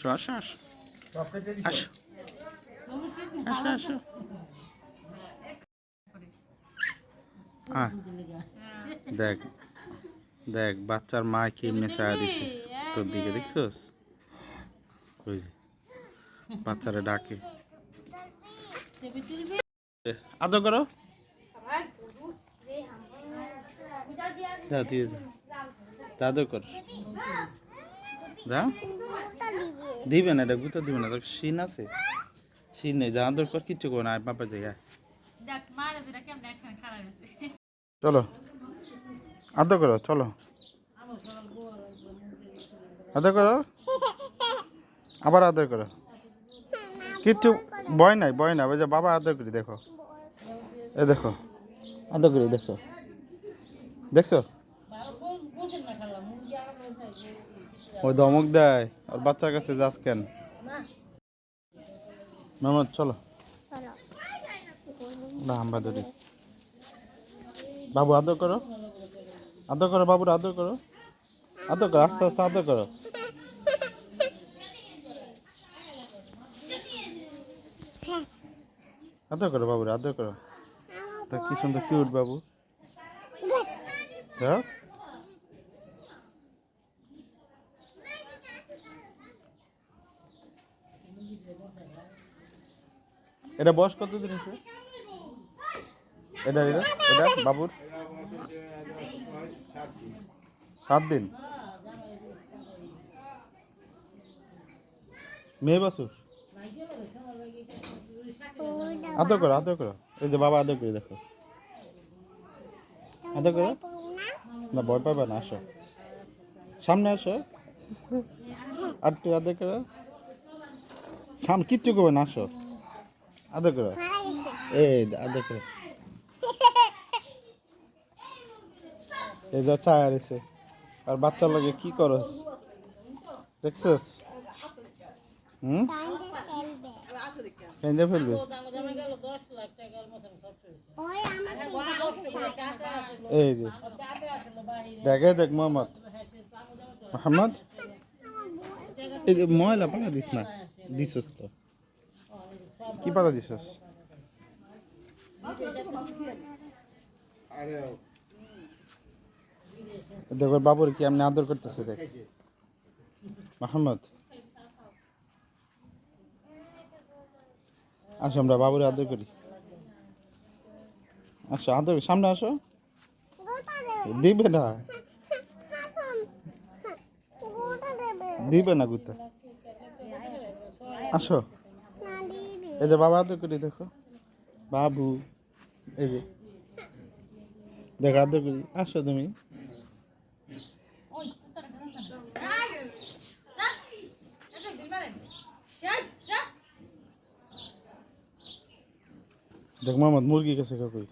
আসো আসো আসো। আসো। আসো দেখ দেখ বাচ্চার মা কি মেশা দিছে? তোর দিকে দেখছস? ওই যে বাচ্চারা ডাকে। আদর করো। যা তুই যা। আদর কর। যা। দিবে না এটা গুতো দিবে না তোর শিন আছে। শিন নেই যা আদর কর কিচ্ছু করো না আয় বাপা হয়েছে চলো। আদর করো চলো। আদর করো। আবার আদর করো। কিচ্ছু ভয় নাই ভয় নাই ওই যে বাবা আদর করি দেখো। এ দেখো। আদর করি দেখো। দেখছ? ওই ধমক দেয়। ওর বাচ্চার কাছে যাস কেন? চলো। না হাম্বা ধরি। বাবু আদর করো। আদর করো বাবুর আদর করো। আদর করো আস্তে আস্তে আদর করো। আদর করো বাবুর আদর করো। তা কি সুন্দর কিউট বাবু। হ্যাঁ? এটা বয়স কত দিন হচ্ছে এটা এটা এটা বাবুর? সাত দিন। মেয়ে বাসু আদর করো আদর করো। এই যে বাবা আদর করে দেখো। আদর করো। না, ভয় পাবে না, আসো। সামনে আসো। আর তুই আদর করো। সামনে কিচ্ছু করবে না, আসো। আদর করো। এই আদর করো। এই যা চায় আর আর বাচ্চার লাগে কি করস? দেখছস হুম? কেঁদে ফেলবে। এই যে। দেখে দেখ মোহাম্মদ। মোহাম্মদ? এই যে ময়লা পাকা দিস না। দিছস তো। কি পারা দিছস দেখো বাবুর কি এমনি আদর করতেছে দেখ। মোহাম্মদ। আসো আমরা বাবুরে আদর করি। আসো আদর সামনে আসো। দিবে না। দিবে না গুতা আসো। এই যে বাবা আদর করি, দেখো। বাবু, এই যে। দেখা আদর করি। আসো তুমি। দেখ, মোহাম্মদ মুরগি কাছে কই